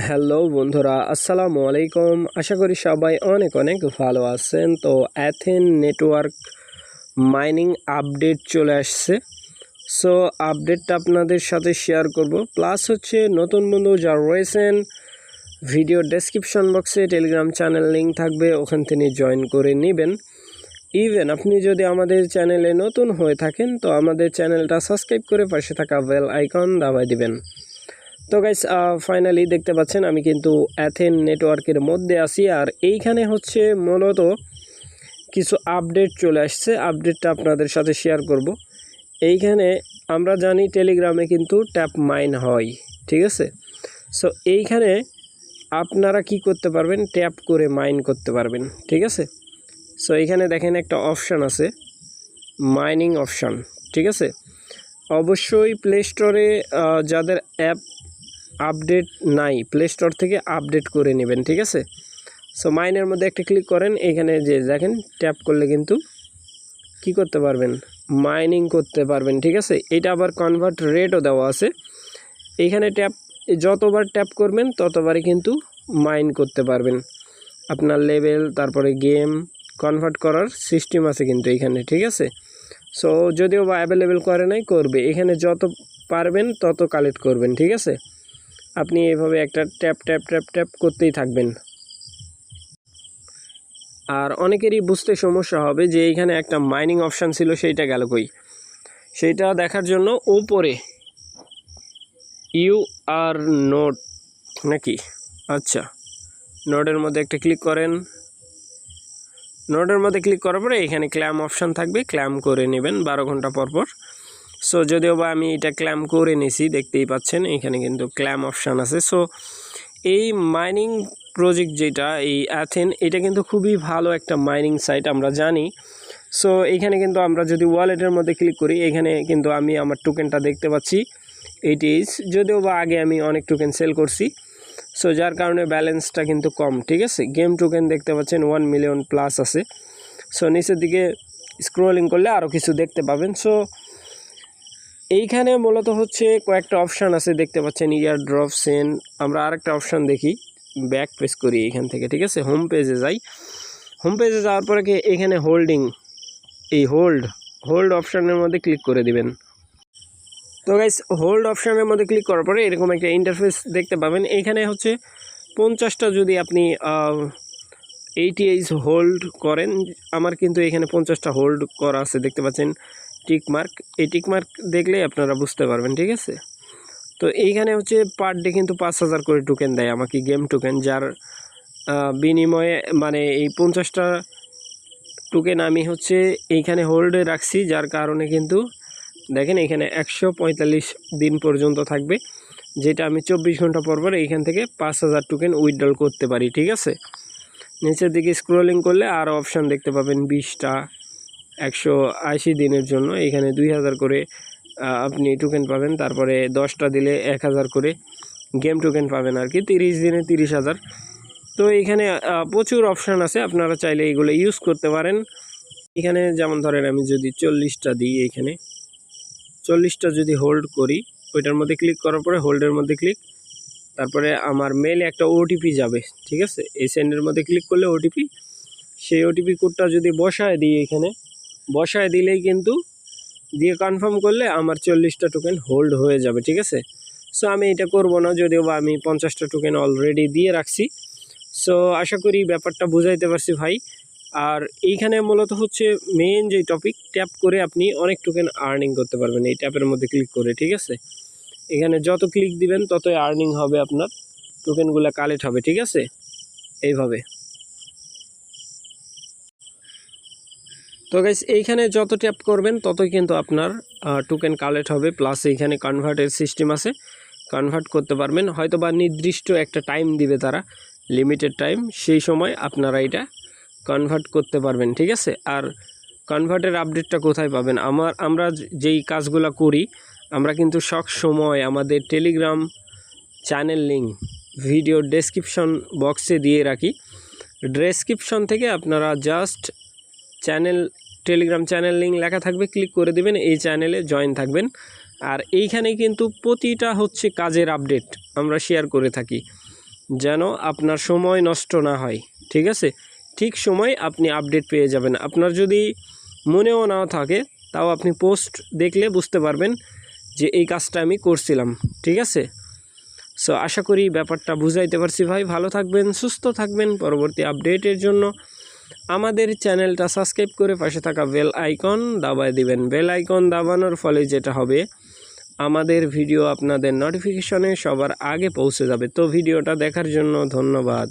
Hello বন্ধুরা, আসসালামু আলাইকুম। আশা করি সবাই অনেক অনেক ভালো আছেন। তো অ্যাথেন নেটওয়ার্ক মাইনিং আপডেট চলে আসছে। সো আপডেটটা আপনাদের সাথে শেয়ার করব। প্লাস হচ্ছে, নতুন বন্ধু যারা রয়েছেন ভিডিও ডেসক্রিপশন বক্সে টেলিগ্রাম চ্যানেল লিঙ্ক থাকবে, ওখান থেকে জয়েন করে নেবেন। ইভেন আপনি যদি আমাদের চ্যানেলে নতুন হয়ে থাকেন, তো আমাদের চ্যানেলটা সাবস্ক্রাইব করে পাশে থাকা বেল আইকন দাবাই দিবেন। তো গাইস ফাইনালি দেখতে পাচ্ছেন আমি কিন্তু অ্যাথেন নেটওয়ার্কের মধ্যে আছি আর এইখানে হচ্ছে মূলত কিছু আপডেট চলে আসছে। আপডেটটা আপনাদের সাথে শেয়ার করব। এইখানে আমরা জানি টেলিগ্রামে কিন্তু ট্যাপ মাইন হয়, ঠিক আছে? সো এইখানে আপনারা কি করতে পারবেন? ট্যাপ করে মাইন করতে পারবেন, ঠিক আছে? সো এইখানে দেখেন একটা অপশান আছে মাইনিং অপশান ঠিক আছে? অবশ্যই প্লে স্টোরে যাদের অ্যাপ আপডেট নাই প্লে স্টোর থেকে আপডেট করে নেবেন, ঠিক আছে? সো মাইনের মধ্যে একটা ক্লিক করেন, এখানে যে দেখেন ট্যাপ করলে কিন্তু কি করতে পারবেন? মাইনিং করতে পারবেন, ঠিক আছে? এটা আবার কনভার্ট রেটও দেওয়া আছে। এইখানে ট্যাপ যতবার ট্যাপ করবেন, ততবারই কিন্তু মাইন করতে পারবেন। আপনার লেভেল তারপরে গেম কনভার্ট করার সিস্টেম আছে কিন্তু এখানে, ঠিক আছে? সো যদিও বা অ্যাভেলেবেল করে নাই, করবে। এখানে যত পারবেন, তত কালেক্ট করবেন, ঠিক আছে? আপনি এভাবে একটা ট্যাপ ট্যাপ ট্যাপ ট্যাপ করতেই থাকবেন। আর অনেকেরই বুঝতে সমস্যা হবে যে এইখানে একটা মাইনিং অপশান ছিল, সেইটা গেল কই? সেইটা দেখার জন্য ওপরে ইউ আর নোট নাকি? আচ্ছা নোটের মধ্যে একটা ক্লিক করেন। নোটের মধ্যে ক্লিক করার পরে এখানে ক্ল্যাম অপশান থাকবে ক্ল্যাম করে নেবেন, বারো ঘণ্টা পর পর। সো যদিও বা আমি এটা ক্ল্যাম করে নিছি, দেখতেই পাচ্ছেন, এখানে কিন্তু ক্ল্যাম অপশান আছে। সো এই মাইনিং প্রজেক্ট যেটা, এই অ্যাথেন এটা কিন্তু খুবই ভালো একটা মাইনিং সাইট আমরা জানি। সো এখানে কিন্তু আমরা যদি ওয়ালেটের মধ্যে ক্লিক করি, এখানে কিন্তু আমি আমার টোকেনটা দেখতে পাচ্ছি। এইট ইজ যদিও বা আগে আমি অনেক টোকেন সেল করছি। সো যার কারণে ব্যালেন্সটা কিন্তু কম, ঠিক আছে? গেম টোকেন দেখতে পাচ্ছেন ওয়ান মিলিয়ন প্লাস আছে। সো নিচের দিকে স্ক্রোলিং করলে আরও কিছু দেখতে পাবেন। সো এইখানে মূলত হচ্ছে কয়েকটা অপশান আছে, দেখতে পাচ্ছেন ইয়ার ড্রপ সেন আমরা আরেকটা অপশান দেখি। ব্যাক প্রেস করি এখান থেকে, ঠিক আছে? হোম পেজে যাই। হোম পেজে যাওয়ার পরে কি এখানে হোল্ডিং এই হোল্ড হোল্ড অপশানের মধ্যে ক্লিক করে দিবেন। তো গাইস হোল্ড অপশানের মধ্যে ক্লিক করার পরে এরকম একটা ইন্টারফেস দেখতে পাবেন। এইখানে হচ্ছে পঞ্চাশটা যদি আপনি এইটি এইচ হোল্ড করেন, আমার কিন্তু এখানে পঞ্চাশটা হোল্ড করা আছে, দেখতে পাচ্ছেন। টিক মার্ক, এই টিক মার্ক দেখলেই আপনারা বুঝতে পারবেন, ঠিক আছে? তো এইখানে হচ্ছে পার ডে কিন্তু পাঁচ হাজার করে টোকেন দেয়, আমাকে গেম টোকেন যার বিনিময়ে মানে এই পঞ্চাশটা টোকেন আমি হচ্ছে এইখানে হোল্ডে রাখছি, যার কারণে কিন্তু দেখেন এখানে একশো পঁয়তাল্লিশ দিন পর্যন্ত থাকবে, যেটা আমি চব্বিশ ঘণ্টা পর পর এইখান থেকে পাঁচ হাজার টোকেন উইথড্রল করতে পারি, ঠিক আছে? নিচের দিকে স্ক্রোলিং করলে আরও অপশান দেখতে পাবেন, বিশটা একশো আশি দিনের জন্য এখানে দুই হাজার করে আপনি টোকেন পাবেন। তারপরে দশটা দিলে এক হাজার করে গেম টোকেন পাবেন আর কি, তিরিশ দিনে তিরিশ হাজার। তো এখানে প্রচুর অপশান আছে, আপনারা চাইলে এগুলো ইউজ করতে পারেন। এখানে যেমন ধরেন আমি যদি চল্লিশটা দিই এখানে, চল্লিশটা যদি হোল্ড করি, ওইটার মধ্যে ক্লিক করার পরে হোল্ডের মধ্যে ক্লিক তারপরে আমার মেলে একটা ওটিপি যাবে, ঠিক আছে? এই সেন্ডের মধ্যে ক্লিক করলে ওটিপি সেই ওটিপি কোডটা যদি বসায় দিই এখানে বসায় দিলেই কিন্তু দিয়ে কনফার্ম করলে আমার চল্লিশটা টোকেন হোল্ড হয়ে যাবে, ঠিক আছে? সো আমি এটা করব না, যদিও বা আমি পঞ্চাশটা টোকেন অলরেডি দিয়ে রাখছি। সো আশা করি ব্যাপারটা বুঝাইতে পারছি ভাই। আর এইখানে মূলত হচ্ছে মেন যে টপিক ট্যাপ করে আপনি অনেক টোকেন আর্নিং করতে পারবেন এই ট্যাপের মধ্যে ক্লিক করে, ঠিক আছে? এখানে যত ক্লিক দিবেন, ততই আর্নিং হবে আপনার টোকেনগুলো কালেক্ট হবে, ঠিক আছে? এইভাবে। তো গাইস এইখানে যত ট্যাপ করবেন, ততই কিন্তু আপনার টোকেন কালেক্ট হবে প্লাস এইখানে কনভার্টের সিস্টেম আছে। কনভার্ট করতে পারবেন হয়তো বা নির্দিষ্ট একটা টাইম দিবে তারা লিমিটেড টাইম সেই সময় আপনারা এটা কনভার্ট করতে পারবেন, ঠিক আছে? আর কনভার্টের আপডেটটা কোথায় পাবেন? আমার, আমরা যেই কাজগুলো করি, আমরা কিন্তু সব সময় আমাদের telegram channel link video description বক্সে দিয়ে রাখি। ডেসক্রিপশন থেকে আপনারা just channel telegram channel link লেখা থাকবে ক্লিক করে দেবেন, এই চ্যানেলে জয়েন থাকবেন। আর এইখানে কিন্তু প্রতিটা হচ্ছে কাজের আপডেট আমরা শেয়ার করে থাকি, যেন আপনার সময় নষ্ট না হয়, ঠিক আছে? ঠিক সময় আপনি আপডেট পেয়ে যাবেন। আপনার যদি মনেও না থাকে, তাও আপনি পোস্ট দেখলে বুঝতে পারবেন যে এই কাজটা আমি করছিলাম, ঠিক আছে? সো আশা করি ব্যাপারটা বুঝাইতে পারছি ভাই। ভালো থাকবেন, সুস্থ থাকবেন। পরবর্তী আপডেটের জন্য আমাদের চ্যানেলটা সাবস্ক্রাইব করে পাশে থাকা বেল আইকন দাবায় দিবেন। বেল আইকন দাবানোর ফলে যেটা হবে, আমাদের ভিডিও আপনাদের নোটিফিকেশনে সবার আগে পৌঁছে যাবে। তো ভিডিওটা দেখার জন্য ধন্যবাদ।